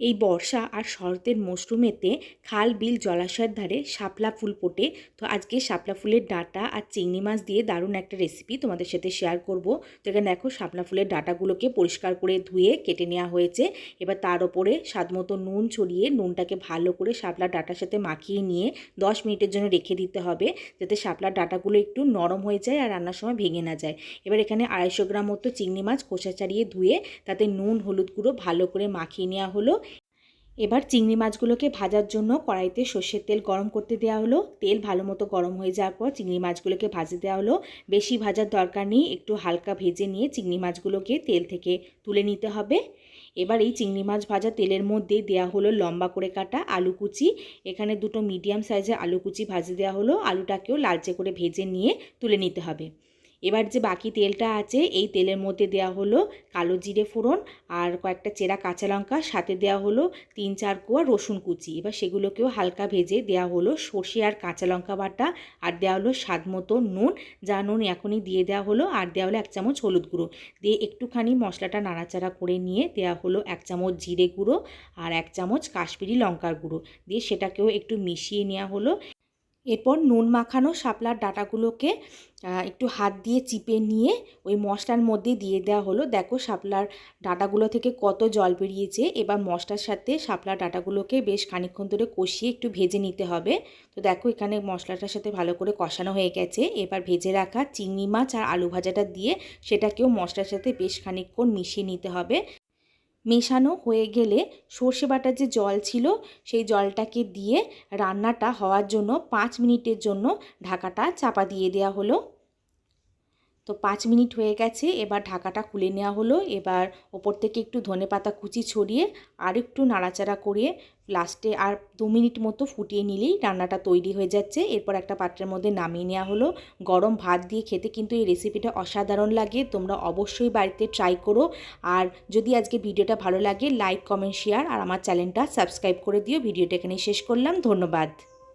এই বর্ষা আর শরতের মরশুমেতে খাল, বিল, জলাশয়ের ধারে শাপলা ফুল ফোটে। তো আজকে শাপলা ফুলের ডাঁটা আর চিংড়ি মাছ দিয়ে দারুণ একটা রেসিপি তোমাদের সাথে শেয়ার করব। তো এখানে দেখো শাপলা ফুলের ডাঁটাগুলোকে পরিষ্কার করে ধুয়ে কেটে নেওয়া হয়েছে। এবার তার ওপরে স্বাদ মতো নুন ছড়িয়ে নুনটাকে ভালো করে শাপলার ডাঁটার সাথে মাখিয়ে নিয়ে দশ মিনিটের জন্য রেখে দিতে হবে যাতে শাপলার ডাঁটাগুলো একটু নরম হয়ে যায় আর রান্নার সময় ভেঙে না যায়। এবার এখানে আড়াইশো গ্রাম মতো চিংড়ি মাছ খোসা ছাড়িয়ে ধুয়ে তাতে নুন, হলুদ গুঁড়ো ভালো করে মাখিয়ে নেওয়া হলো। এবার চিংড়ি মাছগুলোকে ভাজার জন্য কড়াইতে সর্ষের তেল গরম করতে দেওয়া হলো। তেল ভালো মতো গরম হয়ে যাওয়ার পর চিংড়ি মাছগুলোকে ভাজে দেওয়া হলো। বেশি ভাজার দরকার নেই, একটু হালকা ভেজে নিয়ে চিংড়ি মাছগুলোকে তেল থেকে তুলে নিতে হবে। এবার এই চিংড়ি মাছ ভাজা তেলের মধ্যে দেওয়া হলো লম্বা করে কাটা আলু কুচি। এখানে দুটো মিডিয়াম সাইজের আলু কুচি ভাজে দেওয়া হলো। আলুটাকেও লালচে করে ভেজে নিয়ে তুলে নিতে হবে। এবার যে বাকি তেলটা আছে, এই তেলের মধ্যে দেওয়া হলো কালো জিরে ফোড়ন আর কয়েকটা চেরা কাঁচা লঙ্কা, সাথে দেওয়া হলো তিন চার কোয়া রসুন কুচি। এবার সেগুলোকেও হালকা ভেজে দেওয়া হলো সর্ষে আর কাঁচা লঙ্কা বাটা আর দেওয়া হলো স্বাদ মতো নুন। যা নুন এখনই দিয়ে দেওয়া হলো আর দেওয়া হলো এক চামচ হলুদ গুঁড়ো। দিয়ে একটুখানি মশলাটা নাড়াচাড়া করে নিয়ে দেওয়া হলো এক চামচ জিরে গুঁড়ো আর এক চামচ কাশ্মীরি লঙ্কার গুঁড়ো। দিয়ে সেটাকেও একটু মিশিয়ে নেওয়া হলো। এরপর নুন মাখানো শাপলার ডাটাগুলোকে একটু হাত দিয়ে চিপে নিয়ে ওই মশলার মধ্যে দিয়ে দেওয়া হলো। দেখো শাপলার ডাটাগুলো থেকে কত জল বেরিয়েছে। এবার মশলার সাথে শাপলার ডাটাগুলোকে বেশ খানিক্ষণ ধরে কষিয়ে একটু ভেজে নিতে হবে। তো দেখো এখানে মশলাটার সাথে ভালো করে কষানো হয়ে গেছে। এবার ভেজে রাখা চিংড়ি মাছ আর আলু ভাজাটা দিয়ে সেটাকেও মশলার সাথে বেশ খানিক্ষণ মিশিয়ে নিতে হবে। মেশানো হয়ে গেলে সর্ষে বাটার যে জল ছিল, সেই জলটাকে দিয়ে রান্নাটা হওয়ার জন্য পাঁচ মিনিটের জন্য ঢাকাটা চাপা দিয়ে দেওয়া হলো। তো পাঁচ মিনিট হয়ে গেছে, এবার ঢাকাটা খুলে নেওয়া হলো। এবার ওপর থেকে একটু ধনে পাতা কুচি ছড়িয়ে আর একটু নাড়াচাড়া করে লাস্টে আর দু মিনিট মতো ফুটিয়ে নিলেই রান্নাটা তৈরি হয়ে যাচ্ছে। এরপর একটা পাত্রের মধ্যে নামিয়ে নেওয়া হলো। গরম ভাত দিয়ে খেতে কিন্তু এই রেসিপিটা অসাধারণ লাগে, তোমরা অবশ্যই বাড়িতে ট্রাই করো। আর যদি আজকে ভিডিওটা ভালো লাগে, লাইক, কমেন্ট, শেয়ার আর আমার চ্যানেলটা সাবস্ক্রাইব করে দিও। ভিডিওটা এখানে শেষ করলাম। ধন্যবাদ।